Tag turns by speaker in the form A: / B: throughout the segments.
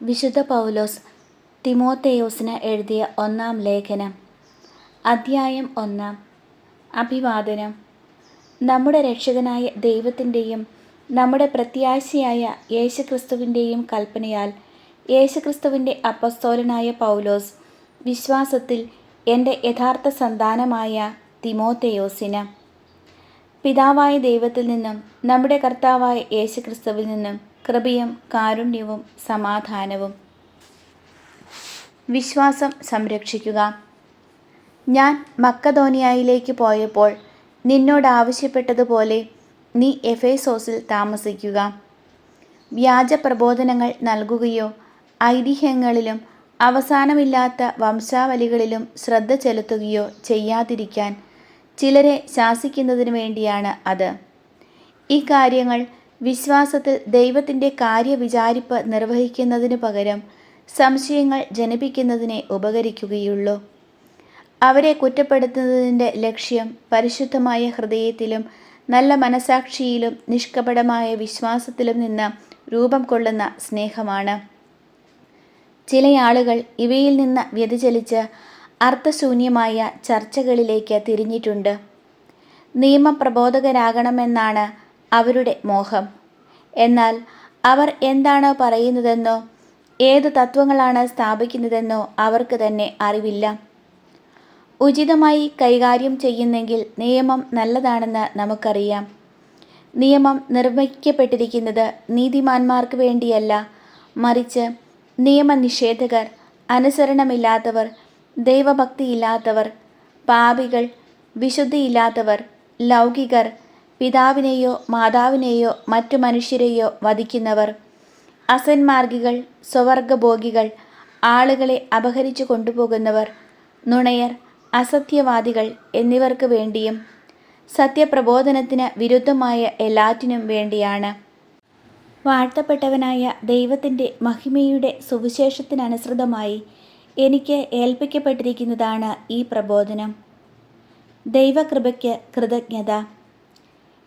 A: വിശുദ്ധ പൗലോസ് തിമോത്തേയോസിന് എഴുതിയ ഒന്നാം ലേഖനം അദ്ധ്യായം ഒന്നാം അഭിവാദനം. നമ്മുടെ രക്ഷകനായ ദൈവത്തിന്റെയും നമ്മുടെ പ്രത്യാശയായ യേശുക്രിസ്തുവിന്റെയും കൽപ്പനയാൽ യേശുക്രിസ്തുവിന്റെ അപ്പസ്തോലനായ പൗലോസ് വിശ്വാസത്തിൽ എന്റെ യഥാർത്ഥ സന്താനമായ തിമോത്തേയോസിന് പിതാവായ ദൈവത്തിൽ നിന്നും നമ്മുടെ കർത്താവായ യേശുക്രിസ്തുവിൽ നിന്നും കൃപയും കാരുണ്യവും സമാധാനവും. വിശ്വാസം സംരക്ഷിക്കുക. ഞാൻ മക്കധോനിയായിലേക്ക് പോയപ്പോൾ നിന്നോട് ആവശ്യപ്പെട്ടതുപോലെ നീ എഫേസോസിൽ താമസിക്കുക. വ്യാജ പ്രബോധനങ്ങൾ നൽകുകയോ ഐതിഹ്യങ്ങളിലും അവസാനമില്ലാത്ത വംശാവലികളിലും ശ്രദ്ധ ചെലുത്തുകയോ ചെയ്യാതിരിക്കാൻ ചിലരെ ശാസിക്കുന്നതിന് വേണ്ടിയാണ് അത്. ഈ കാര്യങ്ങൾ വിശ്വാസത്തിൽ ദൈവത്തിന്റെ കാര്യവിചാരിപ്പ് നിർവഹിക്കുന്നതിനു പകരം സംശയങ്ങൾ ജനിപ്പിക്കുന്നതിനെ ഉപകരിക്കുകയുള്ളൂ. അവരെ കുറ്റപ്പെടുത്തുന്നതിന്റെ ലക്ഷ്യം പരിശുദ്ധമായ ഹൃദയത്തിലും നല്ല മനസാക്ഷിയിലും നിഷ്കപടമായ വിശ്വാസത്തിലും നിന്ന് രൂപം കൊള്ളുന്ന സ്നേഹമാണ്. ചില ആളുകൾ ഇവയിൽ നിന്ന് വ്യതിചലിച്ച് അർത്ഥശൂന്യമായ ചർച്ചകളിലേക്ക് തിരിഞ്ഞിട്ടുണ്ട്. നിയമപ്രബോധകരാകണമെന്നാണ് അവരുടെ മോഹം. എന്നാൽ അവർ എന്താണ് പറയുന്നതെന്നോ ഏത് തത്വങ്ങളാണ് സ്ഥാപിക്കുന്നതെന്നോ അവർക്ക് തന്നെ അറിവില്ല. ഉചിതമായി കൈകാര്യം ചെയ്യുന്നെങ്കിൽ നിയമം നല്ലതാണെന്ന് നമുക്കറിയാം. നിയമം നിർമ്മിക്കപ്പെട്ടിരിക്കുന്നത് നീതിമാന്മാർക്ക് വേണ്ടിയല്ല. മറിച്ച് നിയമനിഷേധകർ അനുസരണമില്ലാത്തവർ ദൈവഭക്തിയില്ലാത്തവർ പാപികൾ വിശുദ്ധിയില്ലാത്തവർ ലൗകികർ പിതാവിനെയോ മാതാവിനെയോ മറ്റു മനുഷ്യരെയോ വധിക്കുന്നവർ അസന്മാർഗികൾ സ്വവർഗഭോഗികൾ ആളുകളെ അപഹരിച്ചു കൊണ്ടുപോകുന്നവർ നുണയർ അസത്യവാദികൾ എന്നിവർക്ക് വേണ്ടിയും സത്യപ്രബോധനത്തിന് വിരുദ്ധമായ എല്ലാറ്റിനും വേണ്ടിയാണ്. വാഴ്ത്തപ്പെട്ടവനായ ദൈവത്തിന്റെ മഹിമയുടെ സുവിശേഷത്തിനനുസൃതമായി എനിക്ക് ഏൽപ്പിക്കപ്പെട്ടിരിക്കുന്നതാണ് ഈ പ്രബോധനം. ദൈവകൃപയ്ക്ക് കൃതജ്ഞത.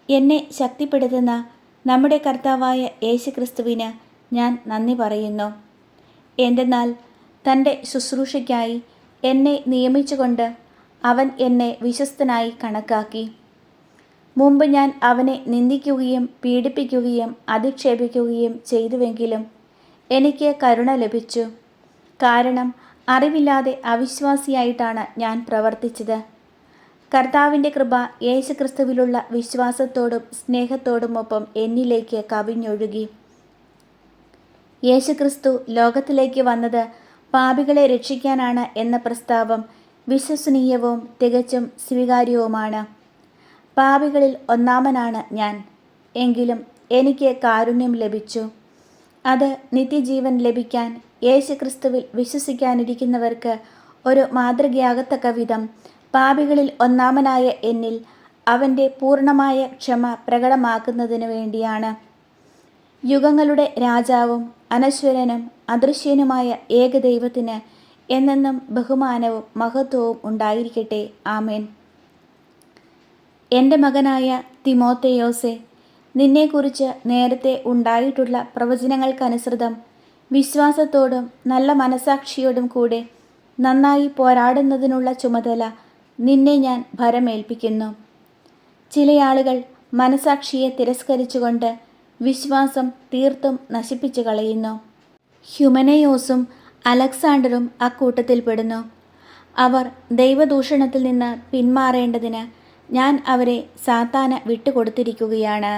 A: എന്നെ ശക്തിപ്പെടുത്തുന്ന നമ്മുടെ കർത്താവായ യേശുക്രിസ്തുവിന് ഞാൻ നന്ദി പറയുന്നു. എന്തെന്നാൽ തന്റെ ശുശ്രൂഷയ്ക്കായി എന്നെ നിയമിച്ചുകൊണ്ട് അവൻ എന്നെ വിശ്വസ്തനായി കണക്കാക്കി. മുമ്പ് ഞാൻ അവനെ നിന്ദിക്കുകയും പീഡിപ്പിക്കുകയും അധിക്ഷേപിക്കുകയും ചെയ്തുവെങ്കിലും എനിക്ക് കരുണ ലഭിച്ചു. കാരണം അറിവില്ലാതെ അവിശ്വാസിയായിട്ടാണ് ഞാൻ പ്രവർത്തിച്ചത്. കർത്താവിന്റെ കൃപ യേശുക്രിസ്തുവിലുള്ള വിശ്വാസത്തോടും സ്നേഹത്തോടുമൊപ്പം എന്നിലേക്ക് കവിഞ്ഞൊഴുകി. യേശുക്രിസ്തു ലോകത്തിലേക്ക് വന്നത് പാപികളെ രക്ഷിക്കാനാണ് എന്ന പ്രസ്താവം വിശ്വസനീയവും തികച്ചും സ്വീകാര്യവുമാണ്. പാപികളിൽ ഒന്നാമനാണ് ഞാൻ. എങ്കിലും എനിക്ക് കാരുണ്യം ലഭിച്ചു. അത് നിത്യജീവൻ ലഭിക്കാൻ യേശുക്രിസ്തുവിൽ വിശ്വസിക്കാനിരിക്കുന്നവർക്ക് ഒരു മാതൃകയാകത്തക്ക വിധം പാപികളിൽ ഒന്നാമനായ എന്നിൽ അവന്റെ പൂർണമായ ക്ഷമ പ്രകടമാക്കുന്നതിന് വേണ്ടിയാണ്. യുഗങ്ങളുടെ രാജാവും അനശ്വരനും അദൃശ്യനുമായ ഏകദൈവത്തിന് എന്നെന്നും ബഹുമാനവും മഹത്വവും ഉണ്ടായിരിക്കട്ടെ. ആമേൻ. എന്റെ മകനായ തിമോത്തയോസെ നിന്നെക്കുറിച്ച് നേരത്തെ ഉണ്ടായിട്ടുള്ള പ്രവചനങ്ങൾക്കനുസൃതം വിശ്വാസത്തോടും നല്ല മനസാക്ഷിയോടും കൂടെ നന്നായി പോരാടുന്നതിനുള്ള ചുമതല നിന്നെ ഞാൻ ഭരമേൽപ്പിക്കുന്നു. ചിലയാളുകൾ മനസാക്ഷിയെ തിരസ്കരിച്ചുകൊണ്ട് വിശ്വാസം തീർത്തും നശിപ്പിച്ചു കളയുന്നു. ഹ്യുമനയോസും അലക്സാണ്ടറും അക്കൂട്ടത്തിൽപ്പെടുന്നു അവർ ദൈവദൂഷണത്തിൽ നിന്ന് പിന്മാറേണ്ടതിന് ഞാൻ അവരെ സാത്താന് വിട്ടുകൊടുത്തിരിക്കുകയാണ്.